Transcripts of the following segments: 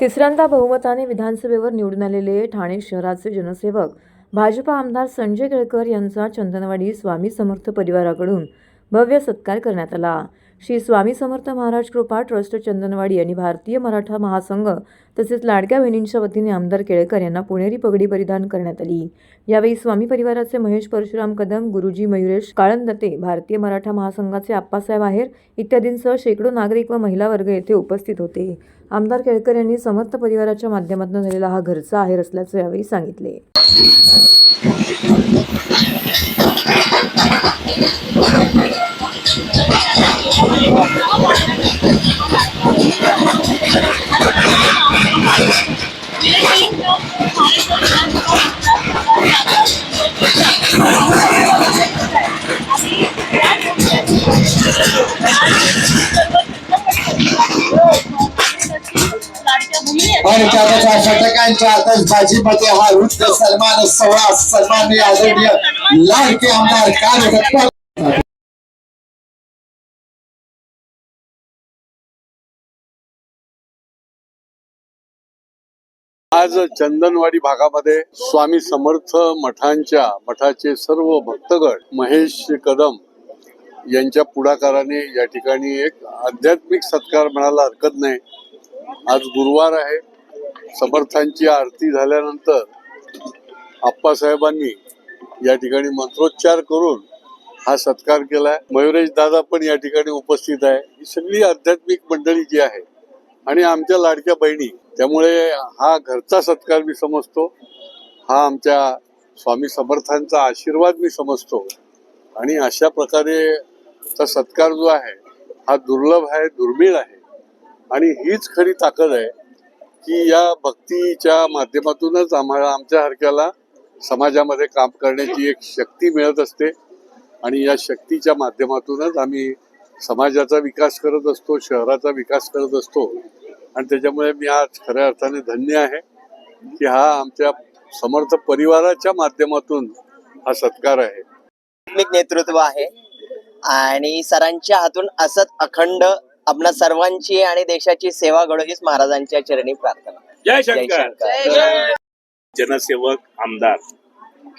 तिसऱ्यांदा बहुमताने विधानसभेवर निवडून आलेले ठाणे शहराचे जनसेवक भाजपा आमदार संजय केळकर यांचा चंदनवाडी स्वामी समर्थ परिवाराकडून भव्य सत्कार करण्यात आला. श्री स्वामी समर्थ महाराज कृपा ट्रस्ट चंदनवाडी आणि भारतीय मराठा महासंघ तसेच लाडक्या बहिणींच्या वतीने आमदार केळकर यांना पुणेरी पगडी परिधान करण्यात आली. यावेळी स्वामी परिवाराचे महेश परशुराम कदम गुरुजी मयुरेश काळंदते भारतीय मराठा महासंघाचे आप्पासाहेब आहेर इत्यादींसह शेकडो नागरिक व महिला वर्ग येथे उपस्थित होते. आमदार केळकर यांनी समर्थ परिवाराच्या माध्यमातून झालेला हा घरचा आहेर असल्याचे यावेळी सांगितले. आणि त्याच्या षटकांच्या आतषबाजीमध्ये हा आमदार कार्यकर्ता आज चंदनवाडी भागामध्ये स्वामी समर्थ मठांच्या मठाचे सर्व भक्तगण महेश कदम यांच्या पुढाकाराने या ठिकाणी एक आध्यात्मिक सत्कार म्हणायला हरकत नाही. आज गुरुवार आहे. समर्थांची आरती झाल्यानंतर आप्पासाहेबांनी या ठिकाणी मंत्रोच्चार करून हा सत्कार केलाय. मयुरेश दादा पण या ठिकाणी उपस्थित आहे. ही सगळी आध्यात्मिक मंडळी जी आहे आणि आमच्या लाडक्या बहिणी त्यामुळे हा घरचा सत्कार मी समजतो. हा आमच्या स्वामी समर्थांचा आशीर्वाद मी समजतो. आणि अशा प्रकारे चा सत्कार जो आहे हा दुर्लभ आहे दुर्मिळ आहे. आणि हीच खरी ताकद आहे की या भक्तीच्या माध्यमातूनच आम्हाला आमच्या हरक्याला समाजामध्ये काम करण्याची एक शक्ती मिळत असते. आणि या शक्तीच्या माध्यमातूनच आम्ही समाजाचा विकास करत असतो शहराचा विकास करत असतो. आणि त्याच्यामुळे मी आज खऱ्या अर्थाने धन्य आहे की हा आमच्या समर्थ परिवाराच्या माध्यमातून हा सत्कार आहे. नेतृत्व आहे. आणि सरांच्या हातून असत अखंड आपणा सर्वांची आणि देशाची सेवा घडो हीच महाराजांच्या चरणी प्रार्थना. जय जय शंकर. शंकर. जनसेवक आमदार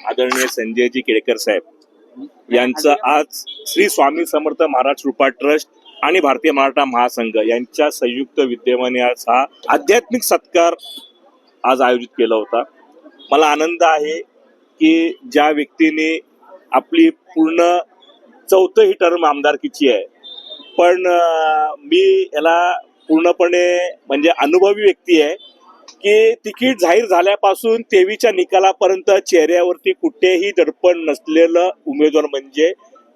आदरणीय संजयजी केळकर साहेब यांचं आज श्री स्वामी समर्थ महाराज कृपा ट्रस्ट आणि भारतीय मराठा महासंघ यांच्या संयुक्त विद्यमाने आज हा आध्यात्मिक सत्कार आज आयोजित केला होता. मला आनंद आहे की ज्या व्यक्तीने आपली पूर्ण चौथं ही टर्म आमदारकीची आहे. पण मी याला पूर्णपणे म्हणजे अनुभवी व्यक्ती आहे की तिकीट जाहीर झाल्यापासून तेवीच्या निकालापर्यंत चेहऱ्यावरती कुठेही दडपण नसलेलं उमेदवार म्हणजे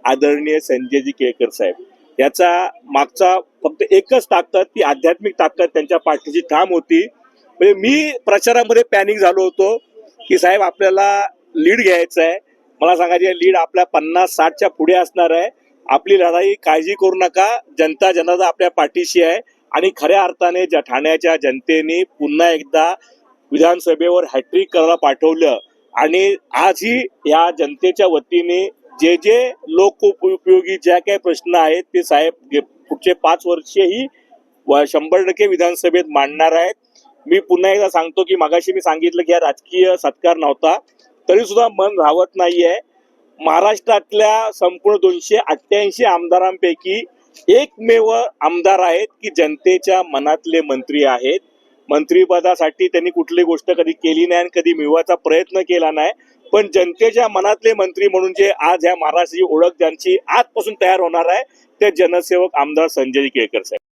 आदरणीय संजयजी केळकर साहेब. याचा मागचा फक्त एकच ताकद ती आध्यात्मिक ताकद त्यांच्या पाठीची ठाम होती. म्हणजे मी प्रचारामध्ये पॅनिक झालो होतो की साहेब आपल्याला लीड घ्यायचं आहे मला सांगायचे लीड आपल्या पन्नास साठच्या पुढे असणार आहे. आपली लढाई काळजी करू नका. जनता जनाता आपल्या पाठीशी आहे. आणि खऱ्या अर्थाने ज्या ठाण्याच्या जनतेने पुन्हा एकदा विधानसभेवर हॅट्रिक करायला पाठवलं आणि आजही या जनतेच्या वतीने जे जे लोक उपयोगी ज्या काही प्रश्न आहेत ते साहेब गे- पुढचे पाच वर्षही व शंभर टक्के विधानसभेत मांडणार आहेत. मी पुन्हा एकदा सांगतो की मागाशी मी सांगितलं की हा राजकीय सत्कार नव्हता तरी सुद्धा मन राहत नाहीये. महाराष्ट्रातल्या संपूर्ण दोनशे अठ्ठ्याऐंशी आमदारांपैकी एकमेव आमदार आहेत की जनतेच्या मनातले मंत्री आहेत. मंत्रीपदासाठी त्यांनी कुठली गोष्ट कधी केली नाही आणि कधी मिळवायचा प्रयत्न केला नाही. पण जनतेच्या मनातले मंत्री म्हणून जे आज ह्या महाराष्ट्राची ओळख ज्यांची आजपासून तयार होणार आहे ते जनसेवक आमदार संजय केळकर साहेब.